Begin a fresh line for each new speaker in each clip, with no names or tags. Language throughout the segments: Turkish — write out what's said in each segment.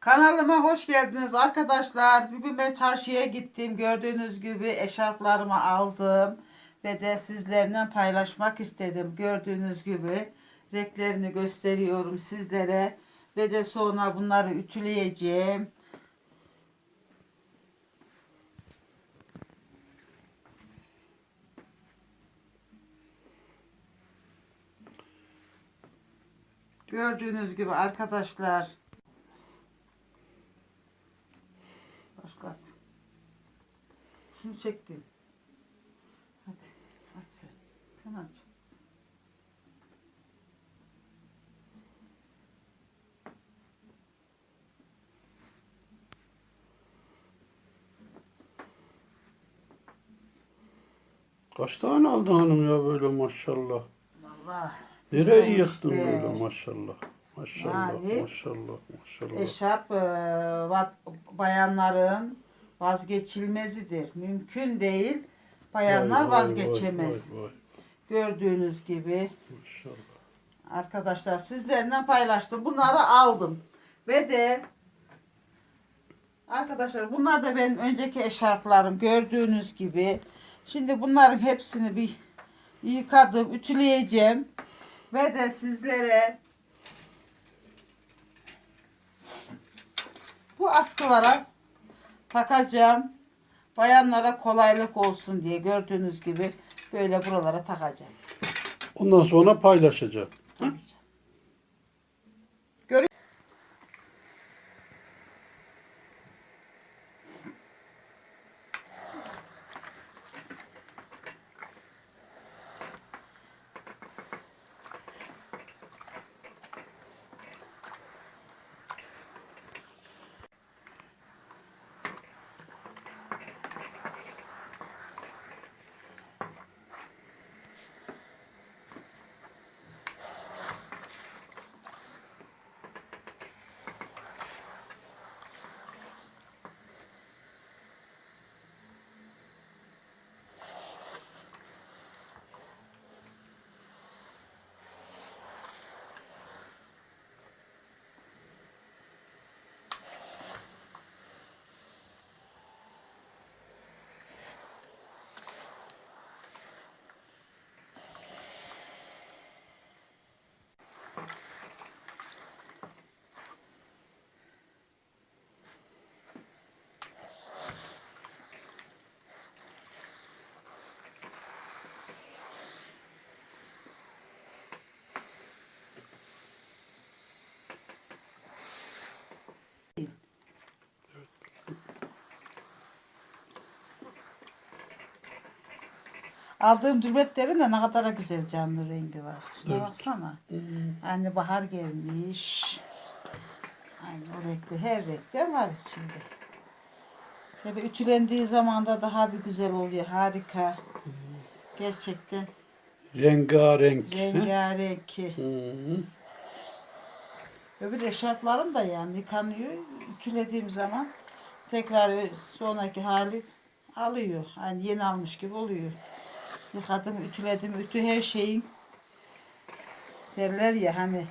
Kanalıma hoş geldiniz arkadaşlar. Bugün ben çarşıya gittim. Gördüğünüz gibi eşarplarımı aldım. Ve de sizlerle paylaşmak istedim. Gördüğünüz gibi renklerini gösteriyorum sizlere. Ve de sonra bunları ütüleyeceğim. Gördüğünüz gibi arkadaşlar. Başlat. Şunu çektim. Hadi aç sen. Sen aç.
Kaç tane aldın hanım ya böyle maşallah.
Vallahi.
Nereye
işte.
yıktın böyle maşallah. Maşallah,
Yani
maşallah, maşallah.
Eşarp e, va- bayanların vazgeçilmezidir. Mümkün değil. Bayanlar
Vay, vay,
vazgeçemez.
Vay, vay,
Gördüğünüz gibi
maşallah.
arkadaşlar sizlerle paylaştım. Bunları aldım. Ve de arkadaşlar bunlar da benim önceki eşarplarım. Gördüğünüz gibi. Şimdi bunların hepsini bir yıkadım, ütüleyeceğim. Ve de sizlere bu askılara takacağım. Bayanlara kolaylık olsun diye gördüğünüz gibi böyle buralara takacağım.
Ondan sonra paylaşacağım.
Görü- Aldığım dürbetlerin de ne kadar güzel canlı rengi var. Şuna
Evet.
baksana. Anne bahar gelmiş. Aynı o renkte her renkte var içinde. Tabii ütülendiği zaman da daha bir güzel oluyor. Harika. Gerçekten
Rengarenk.
rengarenk.
Hı.
Öbür eşarplarım da yani yıkanıyor. Ütülediğim zaman tekrar sonraki hali alıyor. Hani yeni almış gibi oluyor. Yıkadım, ütüledim. Ütü her şeyin derler ya hani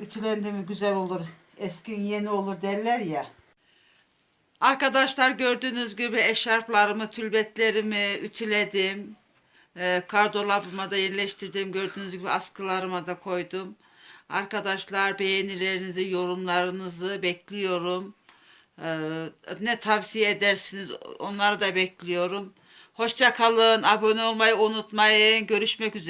ütülendi mi güzel olur, eskin yeni olur derler ya. Arkadaşlar gördüğünüz gibi eşarplarımı, tülbetlerimi ütüledim. Ee, kardolabıma da yerleştirdim. Gördüğünüz gibi askılarıma da koydum. Arkadaşlar beğenilerinizi, yorumlarınızı bekliyorum. Ee, ne tavsiye edersiniz onları da bekliyorum. Hoşça kalın, abone olmayı unutmayın. Görüşmek üzere.